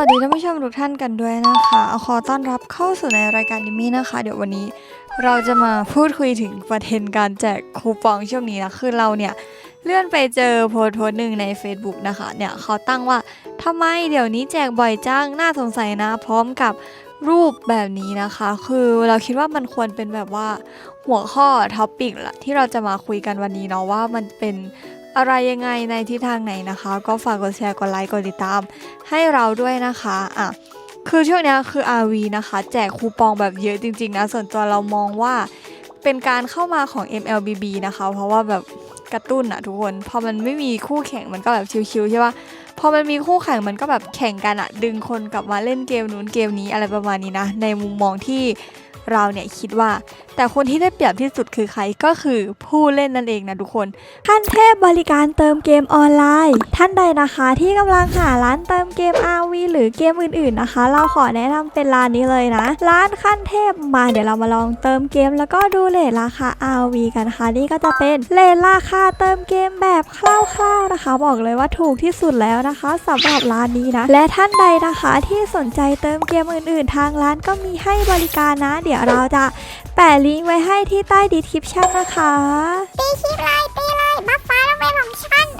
สวัสดีท่านผู้ชมทุกท่านกันด้วยนะคะขอต้อนรับเข้าสู่ในรายการดิมี่นะคะ เดี๋ยววันนี้เราจะมาพูดคุยถึงประเด็นการแจกคูปองช่วงนี้นะคือเราเนี่ยเลื่อนไปเจอโพสต์โพสต์หนึ่งใน Facebook นะคะเนี่ยเขาตั้งว่าทำไมเดี๋ยวนี้แจกบ่อยจังน่าสงสัยนะ พร้อมกับรูปแบบนี้นะคะ คือเราคิดว่ามันควรเป็นแบบว่าหัวข้อท็อปิกละที่เราจะมาคุยกันวันนี้เนาะว่ามันเป็น อะไรยังไงในทิศทางไหนนะคะ ก็ฝากกดแชร์กดไลค์กดติดตาม ให้เราด้วยนะคะอะคือช่วงนี้คือ RV นะคะ แจกคูปองแบบเยอะจริง ๆ นะ ส่วนตัวเรามองว่าเป็นการเข้ามาของ MLBB นะคะ เพราะว่าแบบกระตุ้นอะทุกคน พอมันไม่มีคู่แข่งมันก็แบบชิวๆใช่ปะพอมันมีคู่แข่งมันก็แบบแข่งกันอะดึงคนกลับมาเล่นเกมนู้นเกมนี้อะไรประมาณนี้นะ ในมุมมองที่เราเนี่ยคิดว่า แต่คนที่ได้เปรียบที่สุดคือใครก็คือผู้เล่นนั่นเองนะทุกคนขั้นเทพบริการเติมเกมออนไลน์ ท่านใดนะคะที่กำลังหาร้านเติมเกม RV หรือเกมอื่นๆนะคะ เราขอแนะนำเป็นร้านนี้เลยนะ ร้านขั้นเทพมาเดี๋ยวเรามาลองเติมเกม แล้วก็ดูเลทราคา RV กันนะคะนี่ก็จะเป็นเลทราคาเติมเกมแบบคร่าวๆนะคะ บอกเลยว่าถูกที่สุดแล้วนะคะสำหรับร้านนี้นะและท่านใดนะคะที่สนใจเติมเกมอื่น ๆ ทางร้านก็มีให้บริการนะเดี๋ยวี๋ยวเราจะแปะลิงก์ไว้ให้ที่ใต้ดีคริปชั่นนะคะ ตีคลิปเลยตีเลยบัฟฟ้า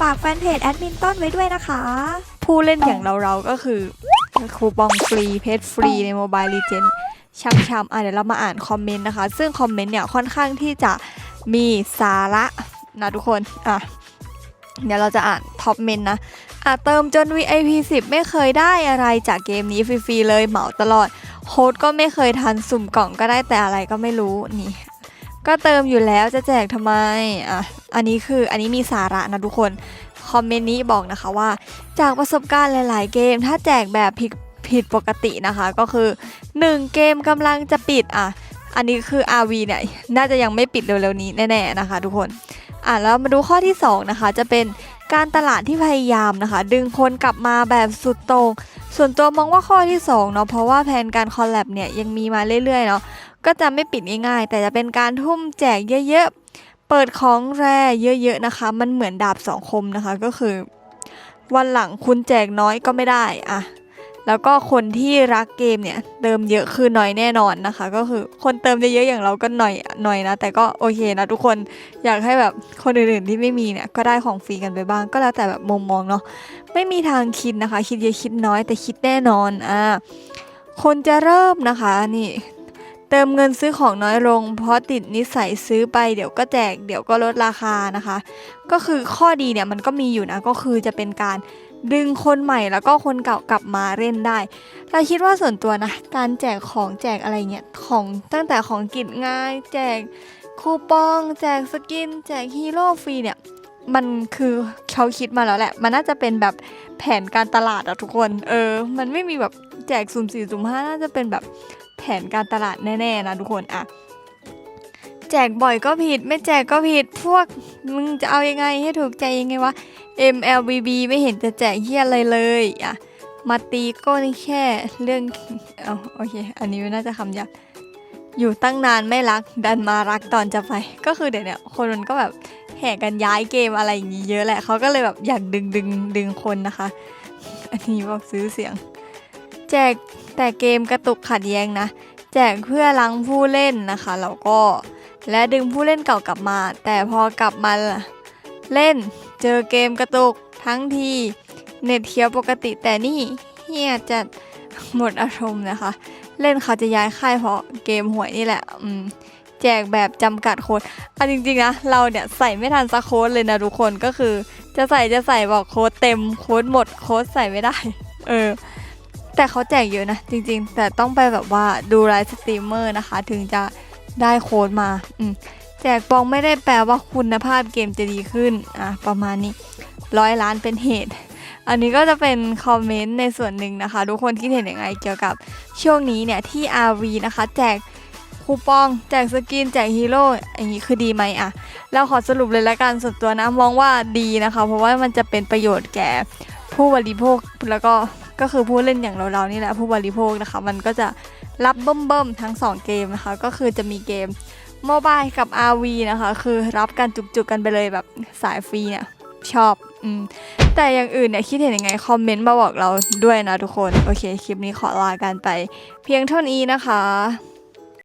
ฝากแฟนเพจแอดมินต้นไว้ด้วยนะคะ ผู้เล่นอย่างเราๆก็คือคูปองฟรีเพจฟรีในโมบายลีเจนช่ำๆอะเดี๋ยวเรามาอ่านคอมเมนต์นะคะ ซึ่งคอมเมนต์เนี่ยค่อนข้างที่จะมีสาระนะทุกคนอะเดี๋ยวเราจะอ่านท็อปเมนต์นะอะเติมจน VIP 10 ไม่เคยได้อะไรจากเกมนี้ฟรีๆเลยเหมาตลอดโค้ดก็ไม่เคยทันสุ่มกล่องก็ได้แต่อะไรก็ไม่รู้นี่ ก็เติมอยู่แล้วจะแจกทำไมอะอันนี้คืออันนี้มีสาระนะทุกคนคอมเมนต์นี้บอกนะคะว่า จากประสบการณ์หลาย ๆ เกม ถ้าแจกแบบผิดผิดปกตินะคะก็คือ 1 เกมกำลังจะปิดอะอันนี้คือ RV เนี่ยน่าจะยังไม่ปิดเร็ว ๆ นี้แน่ ๆ นะคะ ทุกคนอะแล้วมาดูข้อที่ 2 นะคะ จะเป็นการตลาดที่พยายามนะคะ ดึงคนกลับมาแบบสุดต่ง ส่วนตัวมองว่าข้อที่2เนาะเพราะว่าแผนการคอลแลบเนี่ยยังมีมาเรื่อยๆเนาะก็จะไม่ปิดง่ายๆ แต่จะเป็นการทุ่มแจกเยอะๆ เปิดของแร่เยอะๆนะคะ มันเหมือนดาบสองคมนะคะก็คือ วันหลังคุณแจกน้อยก็ไม่ได้อะ แล้วก็คนที่รักเกมเนี่ยเติมเยอะคือหน่อยแน่นอนนะคะ ก็คือคนเติมเยอะๆอย่างเราก็หน่อยหน่อยนะ แต่ก็โอเคนะทุกคนอยากให้แบบคนอื่นๆที่ไม่มีเนี่ยก็ได้ของฟรีกันไปบ้างก็แล้วแต่แบบมุมมองเนาะไม่มีทางคิดนะคะ คิดเยอะคิดน้อยแต่คิดแน่นอนอ่าคนจะเริ่มนะคะนี่ เติมเงินซื้อของน้อยลง เพราะติดนิสัยซื้อไปเดี๋ยวก็แจก เดี๋ยวก็ลดราคานะคะ ก็คือข้อดีเนี่ยมันก็มีอยู่นะก็คือจะเป็นการดึงคนใหม่แล้วก็คนเก่ากลับมาเล่นได้ เราคิดว่าส่วนตัวนะ การแจกของแจกอะไรเงี้ยของตั้งแต่ของกิจง่าย แจกคูปอง แจกสกิน แจกฮีโร่ฟรีเนี่ยมันคือเขาคิดมาแล้วแหละ มันน่าจะเป็นแบบแผนการตลาดอะทุกคน เออ มันไม่มีแบบแจกสุ่มสี่สุ่มห้าน่าจะเป็นแบบ นการตลาดแน่ๆนะทุกคนอะแจกบ่อยก็ผิด ไม่แจกก็ผิดพวกมึงจะเอายังไงให้ถูกใจยังไงวะ MLBB ไม่เห็นจะแจกเฮียอะไรเลยอะมาตีก็นแค่เรื่องเอาโอเค อันนี้น่าจะคำหยาบอยู่ตั้งนานไม่รักดันมารักตอนจะไป ก็คือเดี๋ยวนี้คนมันก็แบบแห่กันย้ายเกมอะไรอย่างงี้เยอะแหละเขาก็เลยแบบอยากดึงดึงดึงคนนะคะ อันนี้บอกซื้อเสียง แจกแต่เกมกระตุกขัดแย้งนะ แจกเพื่อล้างผู้เล่นนะคะแล้วก็และดึงผู้เล่นเก่ากลับมา แต่พอกลับมาเล่นเจอเกมกระตุกทั้งทีเน็ตเคียวปกติแต่นี่เฮียจะหมดอารมณ์นะคะ เล่นเขาจะย้ายค่ายเพราะเกมหวยนี่แหละอืมแจกแบบจำกัดโค้ดอะจริงๆนะเราเนี่ยใส่ไม่ทันสักโค้ดเลยนะทุกคนก็คือ จะใส่จะใส่บอกโค้ดเต็มโค้ดหมดโค้ดใส่ไม่ได้ เออ แต่เขาแจกเยอะนะ จริงๆ แต่ต้องไปแบบว่าดูไลฟ์สตรีมเมอร์นะคะ ถึงจะได้โค้ดมาอืมแจกปองไม่ได้แปลว่าคุณภาพเกมจะดีขึ้นอะประมาณนี้ร้อยล้านเป็นเหตุ อันนี้ก็จะเป็นคอมเมนต์ในส่วนหนึ่งนะคะ ทุกคนคิดเห็นยังไงเกี่ยวกับช่วงนี้เนี่ยที่ RV นะคะ แจกคูปอง แจกสกินแจกฮีโร่อย่างนี้คือดีไหมอะเราขอสรุปเลยละกันส่วนตัวนะมองว่าดีนะคะ เพราะว่ามันจะเป็นประโยชน์แก่ผู้บริโภคแล้วก็ ก็คือผู้เล่นอย่างเราๆนี่แหละผู้บริโภคนะคะ มันก็จะรับเบิ่มๆทั้ง 2 เกมนะคะ ก็คือจะมีเกมโมบายกับ RV นะคะ คือรับกันจุกๆกันไปเลยแบบสายฟรีเนี่ยชอบอืมแต่อย่างอื่นเนี่ยคิดเห็นยังไง คอมเมนต์มาบอกเราด้วยนะทุกคน โอเค คลิปนี้ขอลากันไป เพียงเท่านี้นะคะ